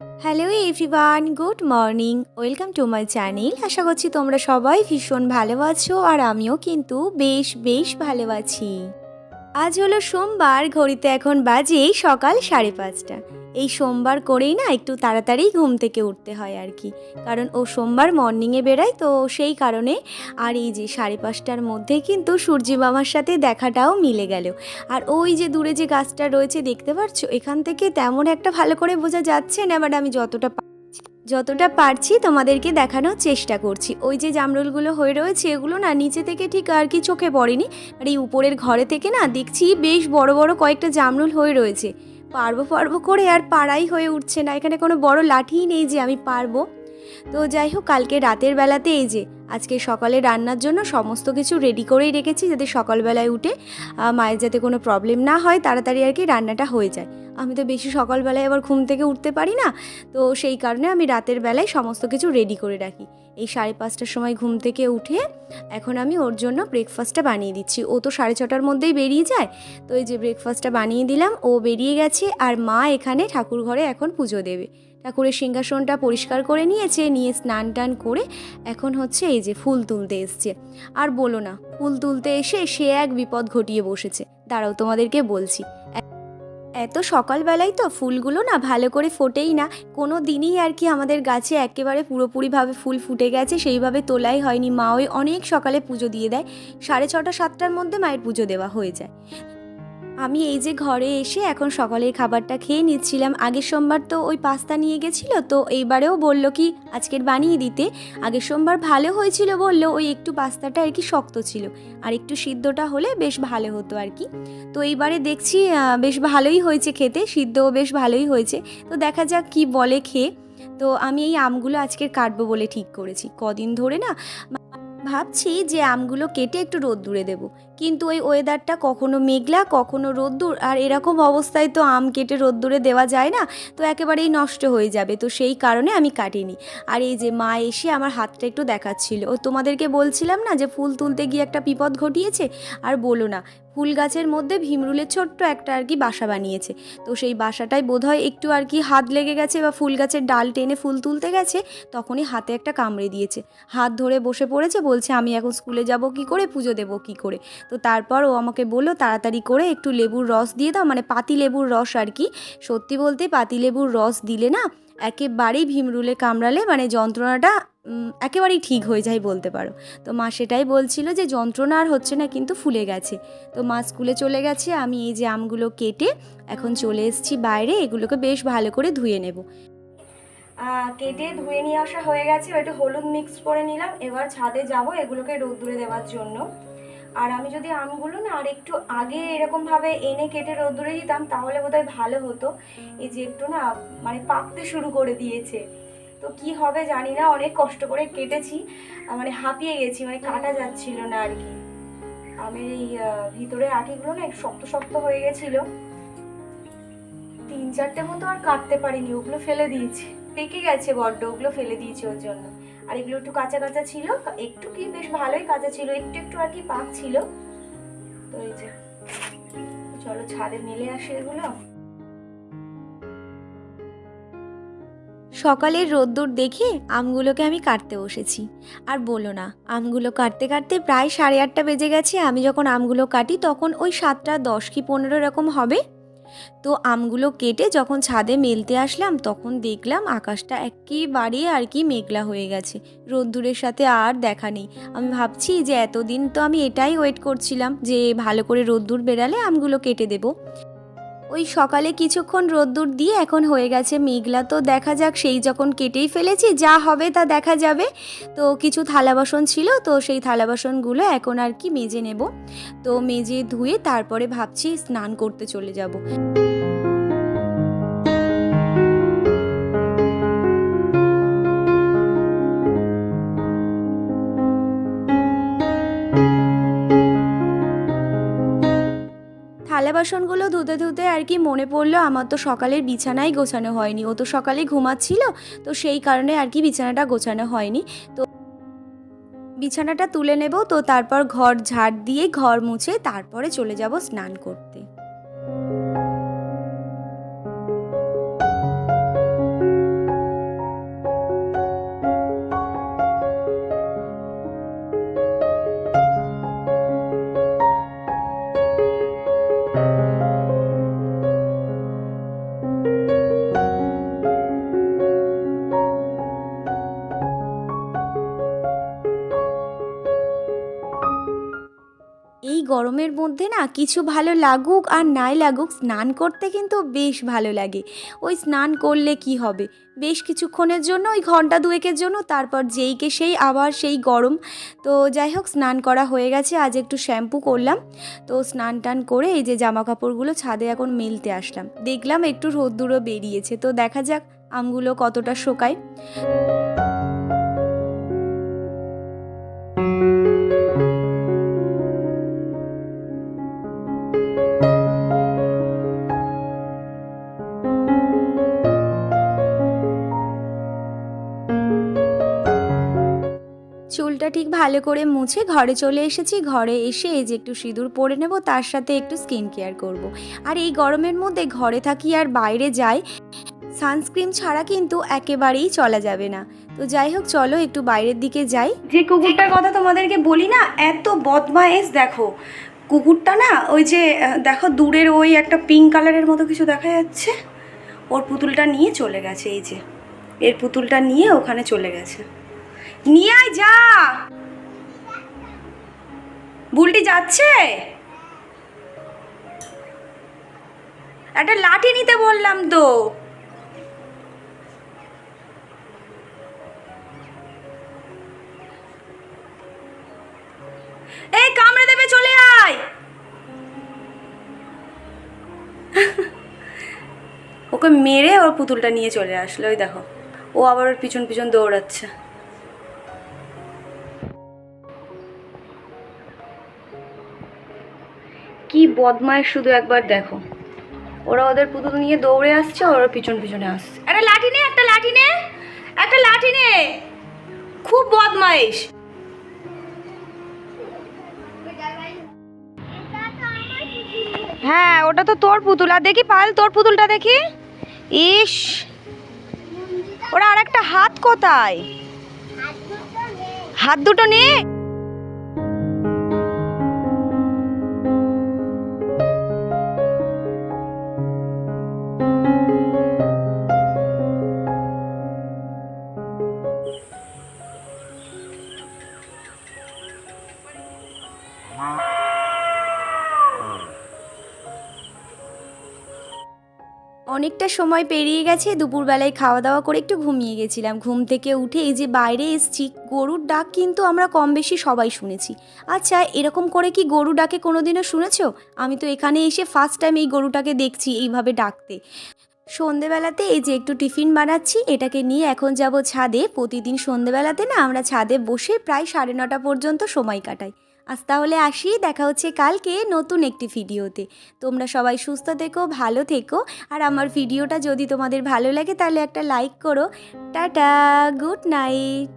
Hello everyone good morning welcome to my channel আশা করছি তোমরা সবাই ভীষণ ভালো আছো আর আমিও কিন্তু বেশ বেশ ভালো আছি। আজ হলো সোমবার, ঘড়িতে এখন বাজে সকাল সাড়ে পাঁচটা। এই সোমবার করেই না একটু তাড়াতাড়ি ঘুম থেকে উঠতে হয় আর কি। কারণ ও সোমবার মর্নিংয়ে বেরোয় তো সেই কারণে আর এই যে সাড়ে পাঁচটার মধ্যে কিন্তু সূর্যি মামার সাথে দেখাটাও মিলে গেল। আর ওই যে দূরে যে গাছটা রয়েছে, দেখতে পাচ্ছ এখান থেকে তেমন একটা ভালো করে বোঝা যাচ্ছে না বাট আমি যতটা যতটা পারছি তোমাদেরকে দেখানোর চেষ্টা করছি। ওই যে জামরুলগুলো হয়ে রয়েছে, এগুলো না নিচে থেকে ঠিক আর কি চোখে পড়েনি। আর এই উপরের ঘরে থেকে না দেখছি বেশ বড় বড় কয়েকটা জামরুল হয়ে রয়েছে। পারব পারব করে আর পাড়াই হয়ে উঠছে না। এখানে কোনো বড় লাঠিই নেই যে আমি পারব। তো যাই হোক, কালকে রাতের বেলাতে এই যে, আজকে সকালে রান্নার জন্য সমস্ত কিছু রেডি করেই রেখেছি, যাতে সকালবেলায় উঠে মায়ের যাতে কোনো প্রবলেম না হয়, তাড়াতাড়ি আর কি রান্নাটা হয়ে যায়। আমি তো বেশি সকালবেলায় আবার ঘুম থেকে উঠতে পারি না, তো সেই কারণে আমি রাতের বেলায় সমস্ত কিছু রেডি করে রাখি। এই সাড়ে পাঁচটার সময় ঘুম থেকে উঠে, এখন আমি ওর জন্য ব্রেকফাস্টটা বানিয়ে দিচ্ছি। ও তো সাড়ে ছটার মধ্যেই বেরিয়ে যায়, তো এই যে ব্রেকফাস্টটা বানিয়ে দিলাম, ও বেরিয়ে গেছে আর মা এখানে ঠাকুর ঘরে এখন পুজো দেবে। ঠাকুরের সিংহাসনটা পরিষ্কার করে নিয়েছে, নিয়ে স্নান টান করে এখন হচ্ছে এই যে ফুল তুলতে এসছে। আর বলো না, ফুল তুলতে এসে সে এক বিপদ ঘটিয়ে বসেছে। দাঁড়াও তোমাদেরকে বলছি, এত সকালবেলায় তো ফুলগুলো না ভালো করে ফোটেই না, কোনো দিনই আর কি আমাদের গাছে একেবারে পুরোপুরিভাবে ফুল ফুটে গেছে, সেইভাবে তোলাই হয়নি। মা ওই অনেক সকালে পুজো দিয়ে দেয়, সাড়ে ছটা, সাতটার মধ্যে মায়ের পুজো দেওয়া হয়ে যায়। আমি এই যে ঘরে এসে এখন সকালের খাবারটা খেয়ে নিচ্ছিলাম, আগের সোমবার তো ওই পাস্তা নিয়ে গেছিল, তো এইবারেও বলল কি আজকের বানিয়ে দিতে। আগের সোমবার ভালো হয়েছিল বলল ওই একটু পাস্তাটা আর কি শক্ত ছিল। আর একটু সিদ্ধটা হলে বেশ ভালো হতো আর কি। তো এইবারে দেখছি বেশ ভালোই হয়েছে খেতে, সিদ্ধও বেশ ভালোই হয়েছে। তো দেখা যাক কি বলে খেয়ে। তো আমি এই আমগুলো আজকে কাটবো বলে ঠিক করেছি। কদিন ধরে না ভাবছি যে আমগুলো কেটে একটু রোদ্দুরে দেব। কিন্তু ওই ওয়েদারটা কখনো মেঘলা, কখনো রোদ্দুর, আর এরকম অবস্থায় তো আম কেটে রোদ্দুরে দেওয়া যায় না, তো একেবারেই নষ্ট হয়ে যাবে। তো সেই কারণে আমি কাটিনি। আর এই যে মা এসে আমার হাতটা একটু দেখাচ্ছিল। ও তোমাদেরকে বলছিলাম না যে ফুল তুলতে গিয়ে একটা বিপদ ঘটিয়েছে? আর বলো না ফুল গাছের মধ্যে ভীমরুলের ছোট্ট একটা আর কি বাসা বানিয়েছে। তো সেই বাসাটায় বোধহয় একটু আর কি হাত লেগে গেছে বা ফুল গাছের ডাল টেনে ফুল তুলতে গেছে, তখনই হাতে একটা কামড়ে দিয়েছে। হাত ধরে বসে পড়েছে, বলছে, আমি এখন স্কুলে যাব কি করে, পুজো দেব কি করে? তো তারপর ও আমাকে বলল, তাড়াতাড়ি করে একটু লেবুর রস দিয়ে দাও মানে পাতি লেবুর রস আর কি। সত্যি বলতে পাতি লেবুর রস দিলে না, একেবারেই ভীমরুলে কামড়ালে মানে যন্ত্রণাটা একেবারেই ঠিক হয়ে যায় বলতে পারো। তো মা সেটাই বলছিল যে যন্ত্রণা আর হচ্ছে না কিন্তু ফুলে গেছে। তো মা স্কুলে চলে গেছে, আমি এই যে আমগুলো কেটে এখন চলে এসেছি বাইরে, এগুলোকে বেশ ভালো করে ধুয়ে নেব। কেটে ধুয়ে নিয়ে আসা হয়ে গেছে, একটু হলুদ মিক্স করে নিলাম, এবার ছাদে যাব এগুলোকে রোদ্দুরে দেওয়ার জন্য। আর আমি যদি আমগুলো না আর একটু আগে এরকমভাবে এনে কেটে রোদ্দুরে দিতাম, তাহলে বোধহয় ভালো হতো। এই যে একটু না মানে পাকতে শুরু করে দিয়েছে। তো কি হবে জানি না অনেক কষ্ট করে কেটেছি মানে হাঁপিয়ে গেছি মানে কাটা যাচ্ছিল না আর কি। আমের এই আহ, ভিতরের আটিগুলো না শক্ত শক্ত হয়ে গেছিল। তিন চারটে মতো আর কাটতে পারিনি ওগুলো ফেলে দিয়েছি। পেকে গেছে বড্ড ওগুলো ফেলে দিয়েছি ওর জন্য। আর এগুলো একটু কাঁচা কাঁচা ছিল একটু কি বেশ ভালোই কাঁচা ছিল একটু একটু আর কি পাক ছিল। তো এই যে চলো ছাদে মেলে আসে এগুলো। সকালের রোদ্দুর দেখে আমগুলোকে আমি কাটতে বসেছি। আর বলো না, আমগুলো কাটতে কাটতে প্রায় সাড়ে আটটা বেজে গেছে, আমি যখন আমগুলো কাটি তখন ওই সাতটা দশ কি পনেরো রকম হবে। তো আমগুলো কেটে যখন ছাদে মেলতে আসলাম তখন দেখলাম আকাশটা একেবারে আর কি মেঘলা হয়ে গেছে। রোদ্দুরের সাথে আর দেখা নেই। আমি ভাবছি যে এতদিন তো আমি এটাই ওয়েট করছিলাম যে ভালো করে রোদ্দুর বেরালে আমগুলো কেটে দেব। ওই সকালে কিছুক্ষণ রোদ্দুর দিয়ে এখন হয়ে গেছে মেঘলা। তো দেখা যাক সেই যখন কেটেই ফেলেছি, যা হবে তা দেখা যাবে। তো কিছু থালা বাসন ছিল, তো সেই থালা বাসনগুলো এখন আর কি মেজে নেব। তো মেজে ধুয়ে তারপরে ভাবছি স্নান করতে চলে যাব। বাসনগুলো ধুতে ধুতে আর কি মনে পড়ল, আমার তো সকালের বিছানাই গোছানো হয়নি। ও তো সকালে ঘুমাচ্ছিল, তো সেই কারণে আর কি বিছানাটা গোছানো হয়নি। তো বিছানাটা তুলে নেব, তো তারপর ঘর ঝাড় দিয়ে ঘর মুছে তারপরে চলে যাব স্নান করতে। গরমের মধ্যে না কিছু ভালো লাগুক আর নাই লাগুক স্নান করতে কিন্তু বেশ ভালো লাগে। ওই স্নান করলে কি হবে? বেশ কিছুক্ষণের জন্য, ওই ঘণ্টা দুয়েকের জন্য, তারপর যেইকে সেই, আবার সেই গরম। তো যাই হোক, স্নান করা হয়ে গেছে, আজ একটু শ্যাম্পু করলাম। তো স্নান টান করে এই যে জামা কাপড়গুলো ছাদে এখন মেলতে আসলাম। দেখলাম একটু রোদ্দুরও বেরিয়েছে, তো দেখা যাক আমগুলো কতটা শোকায়। ঠিক ভালো করে মুছে ঘরে চলে এসেছি। ঘরে এসে এই যে একটু সিঁদুর পরে নেব, তার সাথে একটু স্কিন কেয়ার করব। আর এই গরমের মধ্যে ঘরে থাকি আর বাইরে যাই সানস্ক্রিন ছাড়া কিন্তু একেবারেই চলা যাবে না। তো যাই হোক, চলো একটু বাইরের দিকে যাই। যে কুকুরটার কথা তোমাদেরকে বলি না, এত বদমায়েশ দেখো। কুকুরটা না ওই যে দেখো দূরের ওই একটা পিঙ্ক কালারের মতো কিছু দেখা যাচ্ছে। ওর পুতুলটা নিয়ে চলে গেছে, এই যে। এর পুতুলটা নিয়ে ওখানে চলে গেছে। নিয়ে আয় যা। বুলটি যাচ্ছে? একটা লাঠি নিতে বললাম তো। এই কামড়ে দেবে, চলে আয়। ওকে মেরে ওর পুতুলটা নিয়ে চলে আসলো ওই দেখো। ও আবার ওর পিছন পিছন দৌড়াচ্ছে। কি বদমায়েশ শুধু একবার দেখো। ওরা ওদের পুতুল নিয়ে দৌড়ে আসছে ওরা পিছন পিছনে আসছে। একটা লাঠি নে, একটা লাঠি নে, একটা লাঠি নে। খুব বদমাইশ হ্যাঁ ওটা তো তোর পুতুল। আর দেখি পাল, তোর পুতুলটা দেখি। ইস। ওরা আর একটা হাত কোথায়? হাত দুটো নে। অনেকটা সময় পেরিয়ে গেছে, দুপুরবেলায় খাওয়া দাওয়া করে একটু ঘুমিয়ে গেছিলাম। ঘুম থেকে উঠে এই যে বাইরে এসছি, গরুর ডাক কিন্তু আমরা কম বেশি সবাই শুনেছি। আচ্ছা এরকম করে কি গরু ডাকে কোনোদিনও শুনেছো? আমি তো এখানে এসে ফার্স্ট টাইম এই গরুটাকে দেখছি এইভাবে ডাকতে। সন্ধেবেলাতে এই যে একটু টিফিন বানাচ্ছি, এটাকে নিয়ে এখন যাব ছাদে। প্রতিদিন সন্ধেবেলাতে না আমরা ছাদে বসে প্রায় সাড়ে নটা পর্যন্ত সময় কাটাই। আজ তাহলে আসি, দেখা হচ্ছে কালকে নতুন একটি ভিডিওতে। তোমরা সবাই সুস্থ থেকো, ভালো থেকো, আর আমার ভিডিওটা যদি তোমাদের ভালো লাগে তাহলে একটা লাইক করো। Tata good night